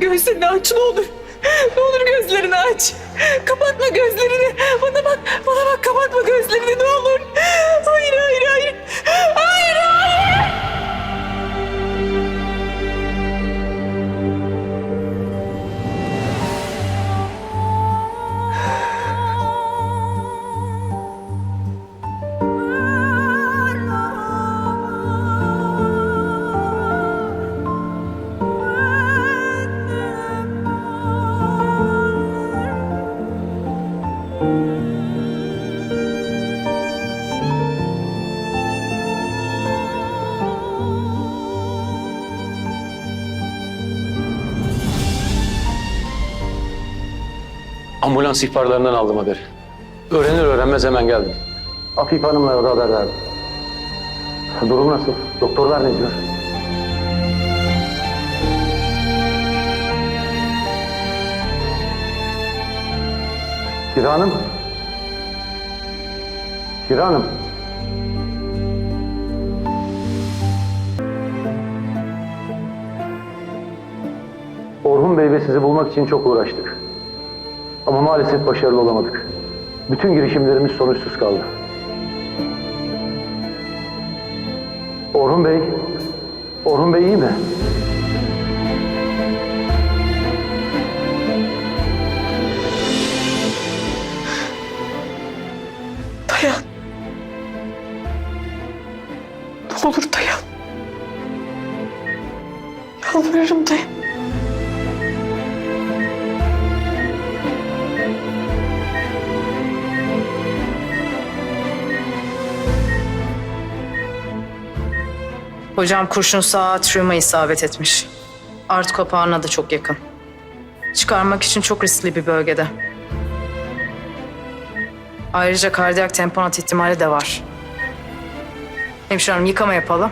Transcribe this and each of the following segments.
Gözlerini aç ne olur. Ne olur gözlerini aç. Kapatma gözlerini. Bana bak, bana bak kapatma gözlerini ne olur. Hayır, hayır, hayır. Hayır, Ambulans ihbarlarından aldım haberi. Öğrenir öğrenmez hemen geldim. Afif Hanım'la da haber verdim. Durum nasıl? Doktorlar ne diyor? Kira Hanım. Kira Hanım. Orhun Bey ve sizi bulmak için çok uğraştık. Ama maalesef başarılı olamadık. Bütün girişimlerimiz sonuçsuz kaldı. Orhun Bey, Orhun Bey iyi mi? Dayan. Ne olur dayan. Yalvarırım dayan. Hocam kurşun sağ atriuma isabet etmiş. Art kapağına da çok yakın. Çıkarmak için çok riskli bir bölgede. Ayrıca kardiyak tamponat ihtimali de var. Hemşire hanım yıkama yapalım.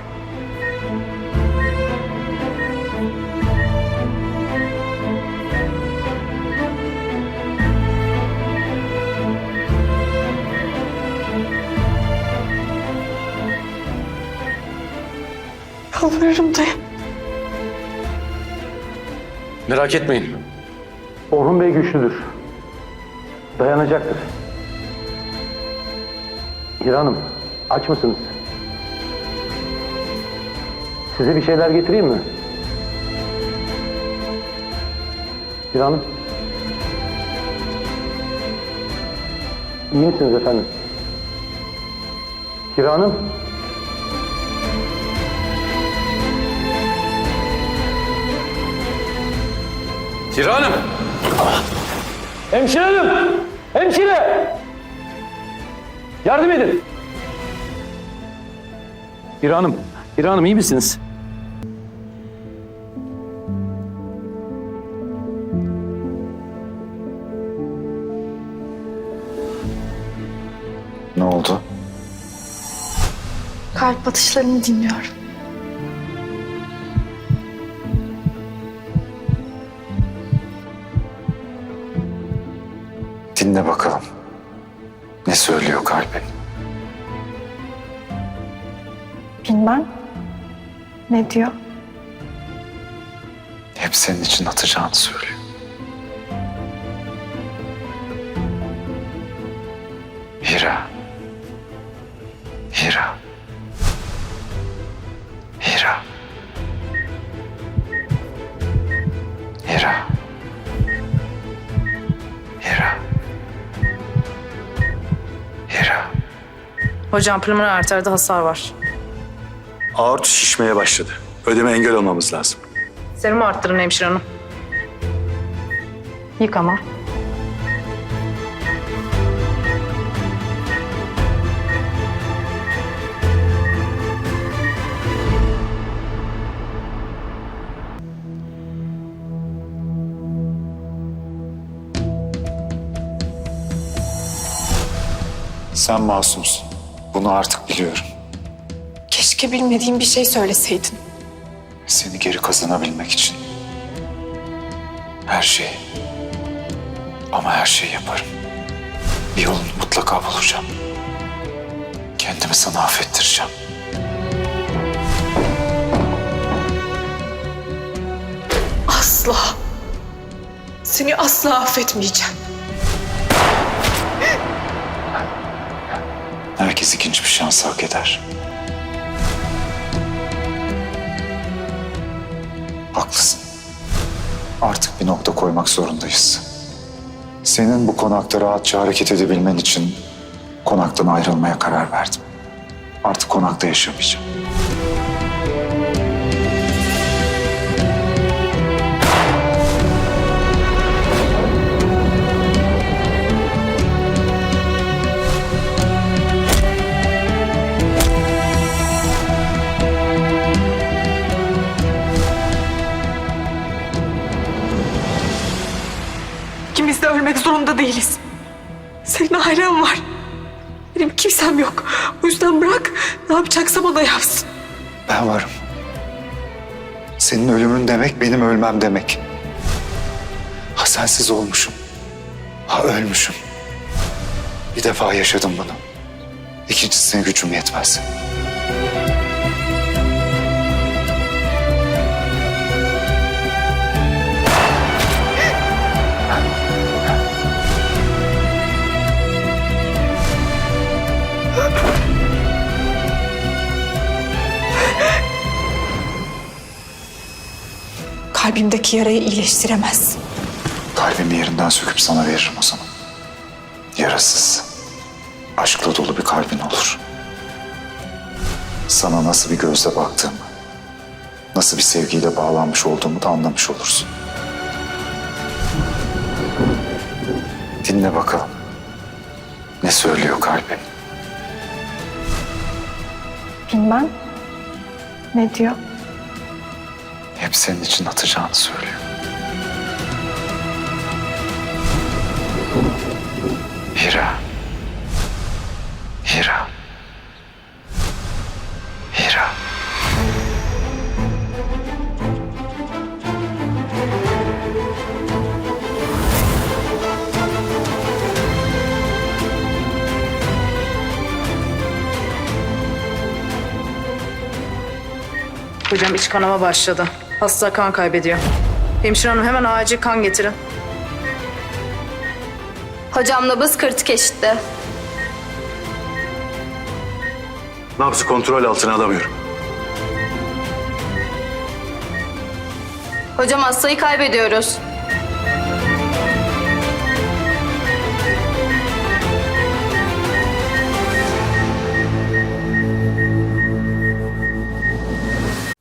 Yalvarırım dayan. Merak etmeyin. Orhun Bey güçlüdür. Dayanacaktır. Hira Hanım, aç mısınız? Size bir şeyler getireyim mi? Hira Hanım. İyi misiniz efendim? Hira Hanım. Kira Hanım. Hemşire hanım! Hemşire! Yardım edin! Hira Hanım. Hira Hanım iyi misiniz? Ne oldu? Kalp atışlarını dinliyorum. Dinle bakalım. Ne söylüyor kalbin? Bilmem. Ne diyor? Hep senin için atacağını söylüyor. Hira. Hira. Hira. Hira. Hira. Hocam pulmoner arterde hasar var. Aort şişmeye başladı. Ödeme engel olmamız lazım. Serumu arttırın hemşire hanım. Yıkama. Sen masumsun. Bunu artık biliyorum. Keşke bilmediğim bir şey söyleseydin. Seni geri kazanabilmek için. Her şeyi. Ama her şeyi yaparım. Bir yolunu mutlaka bulacağım. Kendimi sana affettireceğim. Asla. Seni asla affetmeyeceğim. Herkes ikinci bir şans hak eder. Haklısın. Artık bir nokta koymak zorundayız. Senin bu konakta rahatça hareket edebilmen için konaktan ayrılmaya karar verdim. Artık konakta yaşamayacağım. Ölmek zorunda değiliz. Senin ailen var. Benim kimsem yok. O yüzden bırak. Ne yapacaksam o da yapsın. Ben varım. Senin ölümün demek benim ölmem demek. Ha sensiz olmuşum. Ha ölmüşüm. Bir defa yaşadım bunu. İkincisine gücüm yetmez. Kalbimdeki yarayı iyileştiremez. Kalbimi yerinden söküp sana veririm o zaman. Yarasız, aşkla dolu bir kalbin olur. Sana nasıl bir gözle baktığımı, nasıl bir sevgiyle bağlanmış olduğumu da anlamış olursun. Dinle bakalım. Ne söylüyor kalbin? Bilmem. Ne diyor? Hep senin için atacağını söylüyor. Hira. Hira. Hira. Hocam iç kanama başladı. Hasta kan kaybediyor. Hemşire hanım hemen acil kan getirin. Hocam nabız kritik eşitte. Nabzı kontrol altına alamıyorum. Hocam hastayı kaybediyoruz.